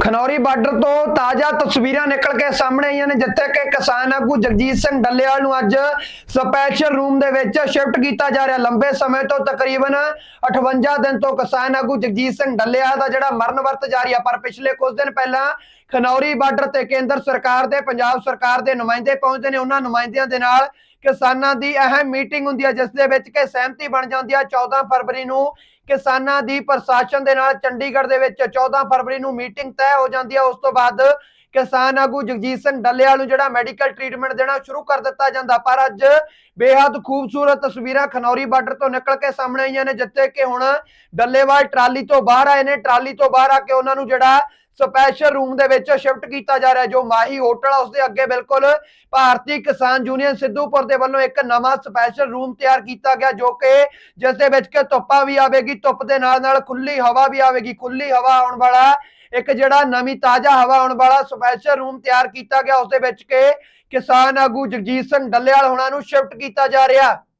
Khanauri border ਤੋਂ ਤਾਜ਼ਾ ਤਸਵੀਰਾਂ ਨਿਕਲ ਕੇ ਸਾਹਮਣੇ ਆਈਆਂ ਨੇ, ਜਿੱਥੇ ਕਿ ਕਿਸਾਨ ਆਗੂ ਜਗਜੀਤ ਸਿੰਘ ਡੱਲੇਵਾਲ ਨੂੰ ਅੱਜ ਸਪੈਸ਼ਲ ਰੂਮ ਦੇ ਵਿੱਚ ਸ਼ਿਫਟ ਕੀਤਾ ਜਾ ਰਿਹਾ। ਲੰਬੇ ਸਮੇਂ ਤੋਂ ਤਕਰੀਬਨ 58 ਦਿਨ ਤੋਂ ਕਿਸਾਨ ਆਗੂ ਜਗਜੀਤ ਸਿੰਘ ਡੱਲੇਵਾਲ ਦਾ ਜਿਹੜਾ ਮਰਨ ਵਰਤ ਜਾਰੀ ਆ ਪਰ ਪਿਛਲੇ ਕੁਝ ਦਿਨ ਪਹਿਲਾਂ ਖਨੌਰੀ ਬਾਰਡਰ ਤੇ ਕੇਂਦਰ ਸਰਕਾਰ ਦੇ, ਪੰਜਾਬ ਸਰਕਾਰ ਦੇ ਨੁਮਾਇੰਦੇ ਪਹੁੰਚਦੇ ਨੇ। ਉਹਨਾਂ ਨੁਮਾਇੰਦਿਆਂ ਦੇ ਨਾਲ ਕਿਸਾਨਾਂ ਦੀ ਅਹਿਮ ਮੀਟਿੰਗ ਹੁੰਦੀ ਹੈ ਜਿਸ ਦੇ ਵਿੱਚ ਕਿ ਸਹਿਮਤੀ ਬਣ ਜਾਂਦੀ ਹੈ 14 ਫਰਵਰੀ ਨੂੰ ਕਿਸਾਨਾਂ ਦੀ ਪ੍ਰਸ਼ਾਸਨ ਦੇ ਨਾਲ ਚੰਡੀਗੜ੍ਹ ਦੇ ਵਿੱਚ 14 ਫਰਵਰੀ ਨੂੰ ਮੀਟਿੰਗ ਤੈਅ ਹੋ ਜਾਂਦੀ ਹੈ ਉਸ ਤੋਂ ਬਾਅਦ ਕਿਸਾਨ ਆਗੂ ਜਗਜੀਤ ਸਿੰਘ ਡੱਲੇਵਾਲ ਨੂੰ ਜਿਹੜਾ ਮੈਡੀਕਲ ਟ੍ਰੀਟਮੈਂਟ ਦੇਣਾ ਸ਼ੁਰੂ ਕਰ ਦਿੱਤਾ ਜਾਂਦਾ, ਪਰ ਅੱਜ ਬੇहद ਖੂਬਸੂਰਤ ਤਸਵੀਰਾਂ ਖਨੌਰੀ ਬਾਰਡਰ ਤੋਂ ਨਿਕਲ ਕੇ ਸਾਹਮਣੇ ਆਈਆਂ ਨੇ, ਜਿੱਥੇ ਕਿ ਹੁਣ ਡੱਲੇਵਾਲ ਟਰਾਲੀ ਤੋਂ ਬਾਹਰ ਆਏ ਨੇ। ਟਰਾਲੀ ਤੋਂ ਬਾਹਰ ਆ ਕੇ ਉਹਨਾਂ ਨੂੰ ਜਿਹੜਾ ਸਪੈਸ਼ਲ ਰੂਮ ਦੇ ਵਿੱਚ ਸ਼ਿਫਟ ਕੀਤਾ ਜਾ ਰਿਹਾ ਜੋ ਮਾਹੀ ਹੋਟਲ ਆ, ਉਸ ਦੇ ਅੱਗੇ ਬਿਲਕੁਲ ਭਾਰਤੀ ਕਿਸਾਨ ਯੂਨੀਅਨ ਸਿੱਧੂਪੁਰ ਦੇ ਵੱਲੋਂ ਇੱਕ ਨਵਾਂ ਸਪੈਸ਼ਲ ਰੂਮ ਤਿਆਰ ਕੀਤਾ ਗਿਆ, ਜੋ ਕਿ ਜਿਸ ਦੇ ਵਿੱਚ ਕਿ ਧੁੱਪਾਂ ਵੀ ਆਵੇਗੀ, ਧੁੱਪ ਦੇ ਨਾਲ ਨਾਲ ਖੁੱਲੀ ਹਵਾ ਵੀ ਆਵੇਗੀ ਖੁੱਲੀ ਹਵਾ ਆਉਣ ਵਾਲਾ ਇੱਕ ਜਿਹੜਾ ਨਵੀਂ ਤਾਜ਼ਾ ਹਵਾ ਆਉਣ ਵਾਲਾ ਸਪੈਸ਼ਲ ਰੂਮ ਤਿਆਰ ਕੀਤਾ ਗਿਆ, ਉਸ ਦੇ ਵਿੱਚ ਕਿ ਕਿਸਾਨ ਆਗੂ ਜਗਜੀਤ ਸਿੰਘ ਡੱਲੇਵਾਲ ਹੋਣਾ ਨੂੰ ਸ਼ਿਫਟ ਕੀਤਾ ਜਾ ਰਿਹਾ।